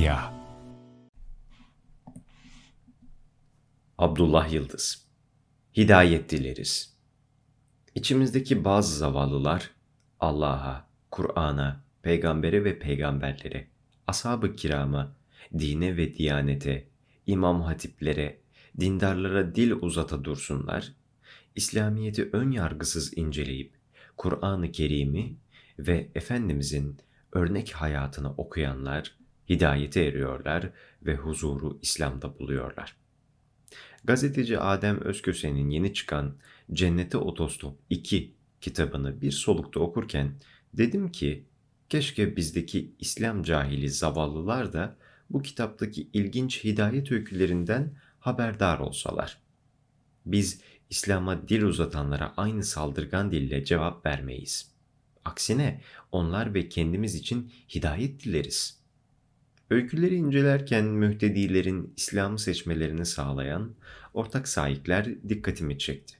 Fatiha Abdullah Yıldız Hidayet dileriz. İçimizdeki bazı zavallılar Allah'a, Kur'an'a, peygambere ve peygamberlere, ashab-ı kirama, dine ve diyanete, imam hatiplere, dindarlara dil uzata dursunlar, İslamiyet'i ön yargısız inceleyip Kur'an-ı Kerim'i ve Efendimizin örnek hayatını okuyanlar hidayete eriyorlar ve huzuru İslam'da buluyorlar. Gazeteci Adem Özköse'nin yeni çıkan Cennete Otostop 2 kitabını bir solukta okurken dedim ki keşke bizdeki İslam cahili zavallılar da bu kitaptaki ilginç hidayet öykülerinden haberdar olsalar. Biz İslam'a dil uzatanlara aynı saldırgan dille cevap vermeyiz. Aksine onlar ve kendimiz için hidayet dileriz.'' Öyküleri incelerken mühtedilerin İslam'ı seçmelerini sağlayan ortak sahipler dikkatimi çekti.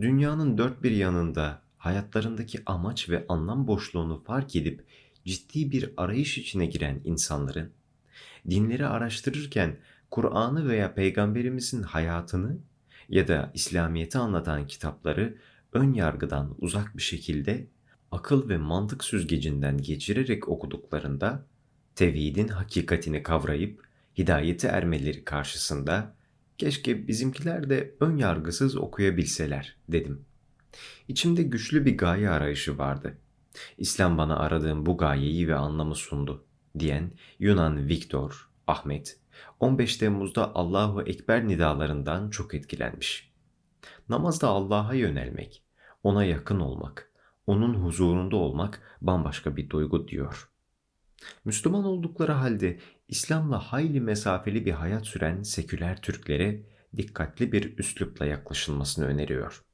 Dünyanın dört bir yanında hayatlarındaki amaç ve anlam boşluğunu fark edip ciddi bir arayış içine giren insanların, dinleri araştırırken Kur'an'ı veya Peygamberimizin hayatını ya da İslamiyet'i anlatan kitapları ön yargıdan uzak bir şekilde akıl ve mantık süzgecinden geçirerek okuduklarında tevhidin hakikatini kavrayıp hidayete ermeleri karşısında keşke bizimkiler de ön yargısız okuyabilseler dedim. İçimde güçlü bir gaye arayışı vardı. İslam bana aradığım bu gayeyi ve anlamı sundu diyen Yunan Viktor Ahmet 15 Temmuz'da Allahu Ekber nidalarından çok etkilenmiş. Namazda Allah'a yönelmek, ona yakın olmak, onun huzurunda olmak bambaşka bir duygu diyor. Müslüman oldukları halde İslam'la hayli mesafeli bir hayat süren seküler Türklere dikkatli bir üslupla yaklaşılmasını öneriyor.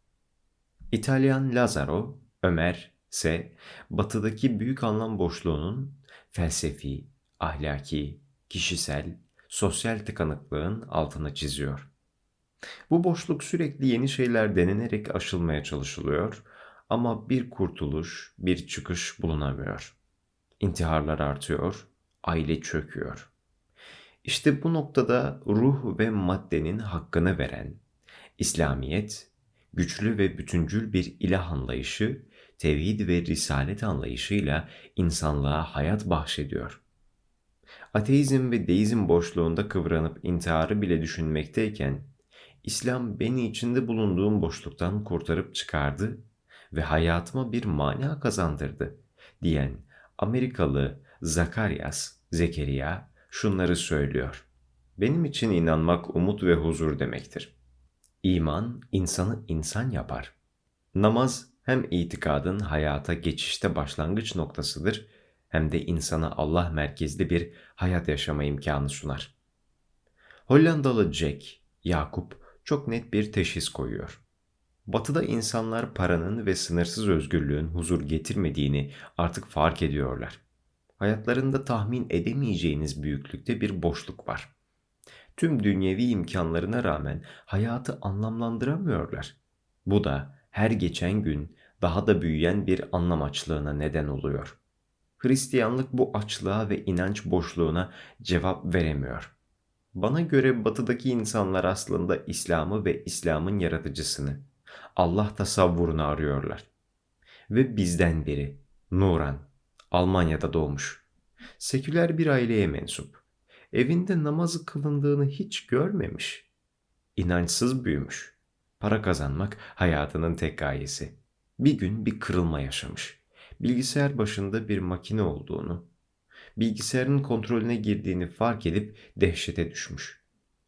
İtalyan Lazaro, Ömer ise batıdaki büyük anlam boşluğunun felsefi, ahlaki, kişisel, sosyal tıkanıklığın altına çiziyor. Bu boşluk sürekli yeni şeyler denenerek aşılmaya çalışılıyor ama bir kurtuluş, bir çıkış bulunamıyor. İntiharlar artıyor, aile çöküyor. İşte bu noktada ruh ve maddenin hakkını veren İslamiyet, güçlü ve bütüncül bir ilah anlayışı, tevhid ve risalet anlayışıyla insanlığa hayat bahşediyor. Ateizm ve deizm boşluğunda kıvranıp intiharı bile düşünmekteyken, İslam beni içinde bulunduğum boşluktan kurtarıp çıkardı ve hayatıma bir mana kazandırdı diyen Amerikalı Zakarias, Zekeriya şunları söylüyor. Benim için inanmak umut ve huzur demektir. İman insanı insan yapar. Namaz hem itikadın hayata geçişte başlangıç noktasıdır hem de insana Allah merkezli bir hayat yaşama imkanı sunar. Hollandalı Jack, Yakup çok net bir teşhis koyuyor. Batıda insanlar paranın ve sınırsız özgürlüğün huzur getirmediğini artık fark ediyorlar. Hayatlarında tahmin edemeyeceğiniz büyüklükte bir boşluk var. Tüm dünyevi imkanlarına rağmen hayatı anlamlandıramıyorlar. Bu da her geçen gün daha da büyüyen bir anlam açlığına neden oluyor. Hristiyanlık bu açlığa ve inanç boşluğuna cevap veremiyor. Bana göre batıdaki insanlar aslında İslam'ı ve İslam'ın yaratıcısını, Allah tasavvurunu arıyorlar. Ve bizden biri, Nuran, Almanya'da doğmuş. Seküler bir aileye mensup. Evinde namazı kılındığını hiç görmemiş. İnançsız büyümüş. Para kazanmak hayatının tek gayesi. Bir gün bir kırılma yaşamış. Bilgisayar başında bir makine olduğunu, bilgisayarın kontrolüne girdiğini fark edip dehşete düşmüş.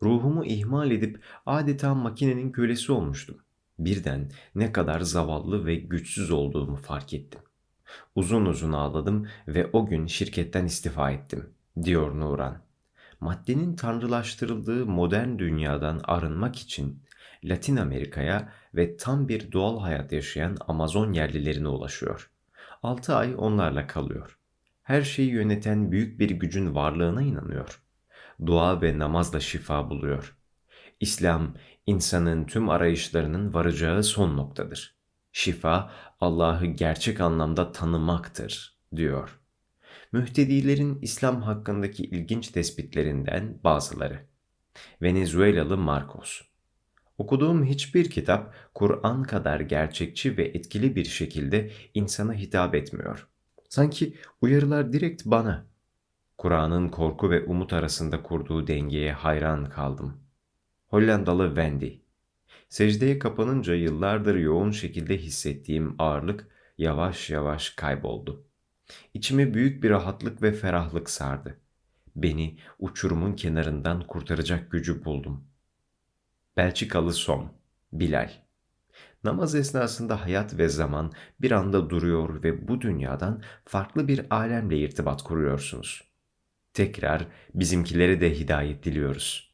Ruhumu ihmal edip adeta makinenin kölesi olmuştum. Birden ne kadar zavallı ve güçsüz olduğumu fark ettim. Uzun uzun ağladım ve o gün şirketten istifa ettim, diyor Nuran. Maddenin tanrılaştırıldığı modern dünyadan arınmak için Latin Amerika'ya ve tam bir doğal hayat yaşayan Amazon yerlilerine ulaşıyor. 6 ay onlarla kalıyor. Her şeyi yöneten büyük bir gücün varlığına inanıyor. Dua ve namazla şifa buluyor. İslam insanın tüm arayışlarının varacağı son noktadır. Şifa Allah'ı gerçek anlamda tanımaktır diyor. Mühtedilerin İslam hakkındaki ilginç tespitlerinden bazıları. Venezuelalı Marcos Okuduğum hiçbir kitap Kur'an kadar gerçekçi ve etkili bir şekilde insana hitap etmiyor. Sanki uyarılar direkt bana. Kur'an'ın korku ve umut arasında kurduğu dengeye hayran kaldım. Hollandalı Wendy Secdeye kapanınca yıllardır yoğun şekilde hissettiğim ağırlık yavaş yavaş kayboldu. İçimi büyük bir rahatlık ve ferahlık sardı. Beni uçurumun kenarından kurtaracak gücü buldum. Belçikalı Som, Bilal. Namaz esnasında hayat ve zaman bir anda duruyor ve bu dünyadan farklı bir alemle irtibat kuruyorsunuz. Tekrar bizimkilere de hidayet diliyoruz.